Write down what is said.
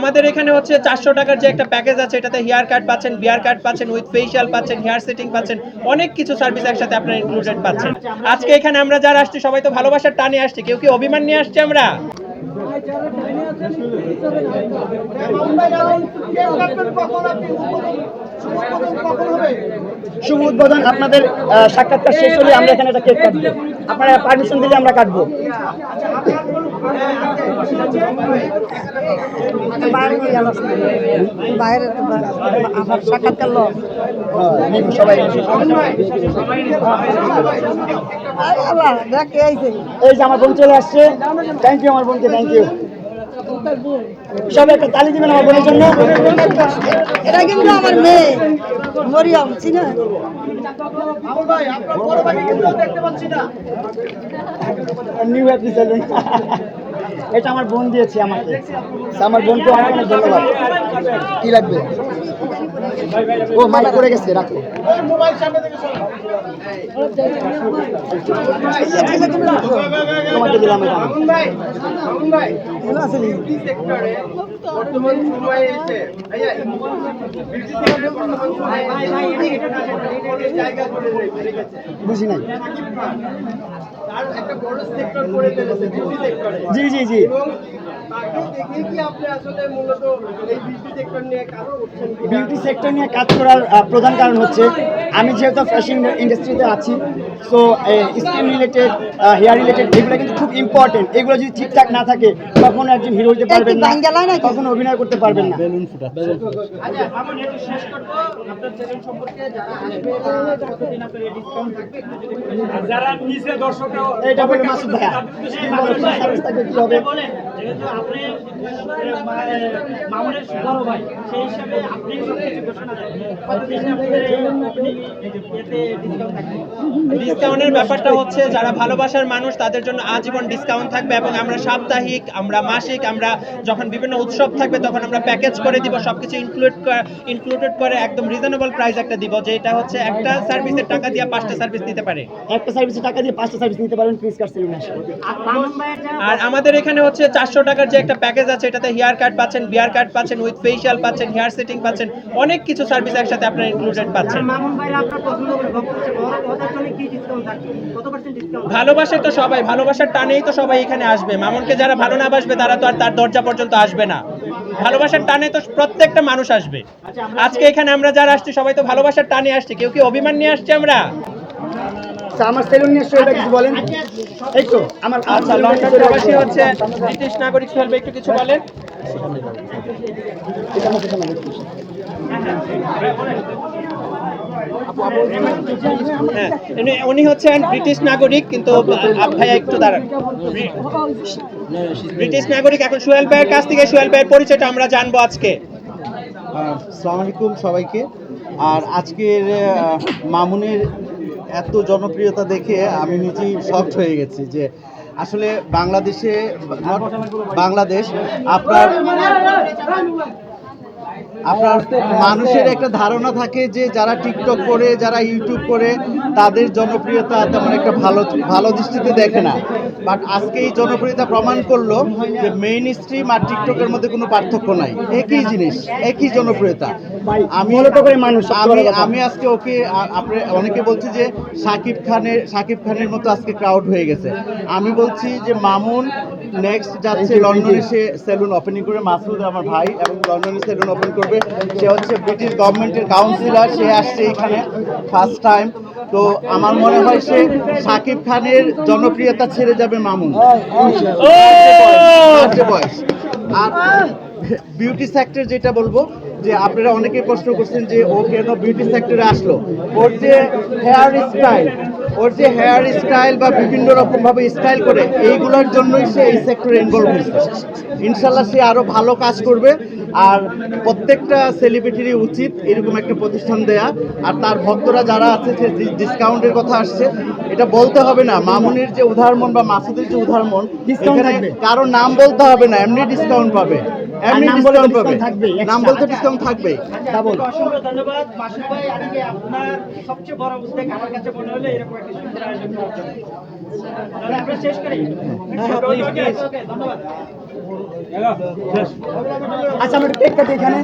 আমাদের এখানে হচ্ছে চারশো টাকার যে একটা প্যাকেজ আছে, এটাতে হেয়ার কাট পাচ্ছেন বিয়ার কাট পাচ্ছেন উইথ ফেশিয়াল পাচ্ছেন হেয়ার সেটিং পাচ্ছেন, অনেক কিছু সার্ভিস একসাথে আপনারা ইনক্লুডেড পাচ্ছেন। আজকে এখানে আমরা যারা আসছি, সবাই তো ভালোবাসার টানে আসছি, কেউ কি অভিমান নিয়ে আসছে আমরা? শুভ উদ্বোধন, আপনাদের সাক্ষাৎকার শেষ হলে আমরা এখানে একটা কেক কাটবো। আপনারা পারমিশন দিলে আমরা কাটবো। বাইরে আমার সাক্ষাৎকার লো নিব সবাই এই যে আমার বোন চলে আসছে। থ্যাংক ইউ আমার বোনকে থ্যাংক ইউ সবাই একটা তালি দিবেন আমার বোনের জন্য। এটা কিন্তু আমার মেয়ে। মরিয়ম, চিনা? নিউ এটা আমার বোন দিয়েছে আমাকে। তো আমার বোনকে অনেক অনেক ধন্যবাদ। কি লাগবে? ও মালা করে গেছে, রাখো। মোবাইল সামনে নি? বর্তমান সময়ে এসে বুঝি নাই তার একটা বড় সেক্টর করে ফেলেছে বিউটি সেক্টরে জি জি জি এবং? বিউটি সেক্টর নিয়ে কাজ করার প্রধান কারণ হচ্ছে আমি যেহেতু ফ্যাশন ইন্ডাস্ট্রিতে আছি so skin related hair related এগুলো কিন্তু খুব ইম্পর্টেন্ট এগুলো যদি ঠিকঠাক না থাকে তখন একজন হিরো হতে পারবেন না? তখন অভিনয় করতে পারবেন না। আচ্ছা আমার একটু শেষ করব। আপনার চ্যানেল সম্পর্কে যারা আসবে তারা কতদিন আপনার ডিসকাউন্ট থাকবে একটু যদি বলেন। যারা নিচে দর্শকরা এইটা বলে মাসুদ ভাইয়া। কি কি সার্ভিস থাকবে কি হবে যেহেতু আপনি মামুনের বড় ভাই সেই হিসাবে আপনি সবকিছু ঘোষণা দেন। ডিসকাউন্টের ব্যাপারটা হচ্ছে যারা ভালোবাসার মানুষ তাদের জন্য আজীবন ডিসকাউন্ট থাকবে এবং আমরা সাপ্তাহিক আমরা মাসিক আমরা যখন বিভিন্ন উৎসব থাকবে তখন আমরা প্যাকেজ করে দিব সবকিছু ইনক্লুড ইনক্লুডেড করে একদম রিজনেবল প্রাইস একটা দিব যে এটা হচ্ছে একটা সার্ভিসের টাকা দিয়ে পাঁচটা সার্ভিস দিতে পারে। একটা সার্ভিসে টাকা দিয়ে পাঁচটা সার্ভিস নিতে পারেন প্লিজ কার সেলুন আর আমাদের এখানে হচ্ছে চারশো টাকার যে একটা প্যাকেজ আছে এটাতে হেয়ার কাট পাচ্ছেন বিয়ার কাট পাচ্ছেন উইথ ফেশিয়াল পাচ্ছেন হেয়ার সেটিং পাচ্ছেন অনেক কিছু সার্ভিস একসাথে আপনারা ইনক্লুডেড পাচ্ছেন। মামুন ভাইরা আপনার পছন্দ করে ভক্ত হচ্ছে বড় ওদের জন্য কি ডিসকাউন্ট থাকবে কত পার্সেন্ট ডিসকাউন্ট ভালোবাসে তো সবাই ভালোবাসার টানেই তো সবাই এখানে আসবে। মামুনকে যারা ভালো না বাসবে তারা তো আর তার দরজা পর্যন্ত আসবে না। ভালোবাসার টানে তো প্রত্যেকটা মানুষ আসবে। আজকে এখানে আমরা যারা আসছি সবাই তো ভালোবাসার টানে আসছি। কেউ কি অভিমান নিয়ে আসছে আমরা? তো আমার সেলুন নিয়ে কিছু বলেন। এই তো আমার আচ্ছা লন্ডন প্রবাসী হচ্ছে ব্রিটিশ নাগরিক ভাই একটু কিছু বলেন এটা আমার সামনে দেখুন। হ্যাঁ উনি- উনি হচ্ছেন ব্রিটিশ নাগরিক, কিন্তু ভাইয়া একটু দাঁড়ান। ব্রিটিশ নাগরিক, এখন সোহেল ভাইয়ের কাছ থেকে সোহেল ভাইয়ের পরিচয়টা আমরা জানব আজকে। আসসালামু সবাইকে। আর আজকের মামুনের এত জনপ্রিয়তা দেখে আমি নিজেই শকড হয়ে গেছি যে আসলে বাংলাদেশে, বাংলাদেশ আপনার আপনার মানুষের একটা ধারণা থাকে যে যারা টিকটক করে যারা ইউটিউব করে তাদের জনপ্রিয়তা তেমন একটা ভালো ভালো দৃষ্টিতে দেখে না। বাট আজকে এই জনপ্রিয়তা প্রমাণ করল যে মেইন স্ট্রিম আর টিকটকের মধ্যে কোনো পার্থক্য নাই। একই জিনিস একই জনপ্রিয়তা। আমি করে মানুষ, আমি আমি আজকে ওকে আপনি অনেকে বলছি যে সাকিব খানের সাকিব খানের মতো আজকে ক্রাউড হয়ে গেছে। আমি বলছি যে মামুন নেক্সট যাচ্ছে লন্ডনে সে সেলুন ওপেনিং করে মাসুদ আমার ভাই এবং লন্ডনে সেলুন ওপেন করবে সে হচ্ছে ব্রিটিশ গভর্নমেন্টের কাউন্সিলর সে আসছে এখানে ফার্স্ট টাইম তো আমার মনে হয় সে সাকিব খানের জনপ্রিয়তা ছেড়ে যাবে মামুন। বয়স। আর বিউটি সেক্টর যেটা বলব যে আপনারা অনেকে প্রশ্ন করছেন যে ও কেন বিউটি সেক্টরে আসলো? ওর যে হেয়ার স্টাইল ওর যে হেয়ার স্টাইল বা বিভিন্ন রকম ভাবে স্টাইল করে এইগুলোর জন্যই সে এই সেক্টরে ইনভলভ হয়েছে। ইনশাল্লাহ সে আরও ভালো কাজ করবে। আর প্রত্যেকটা সেলিব্রিটিরই উচিত এরকম একটা প্রতিষ্ঠান দেয়া। আর তার ভক্তরা যারা আছে সে ডিসকাউন্টের কথা আসছে এটা বলতে হবে না। মামুনির যে উদাহরণ বা মাসুদের যে উদাহরণ কারও নাম বলতে হবে না এমনি ডিসকাউন্ট পাবে। নাম বলে ডিসকাউন্ট discount নাম বলতে ডিসকাউন্ট থাকবে ডাবল অসংখ্য ধন্যবাদ। মাসুদ ভাই আজকে আপনার সবচেয়ে বড় উদ্যোগ আমার কাছে মনে হলো এরকম একটা সুন্দর আয়োজন করার আমরা শেষ করি। হ্যাঁ, ধন্যবাদ। আচ্ছা আমরা কেক কাটি এখানে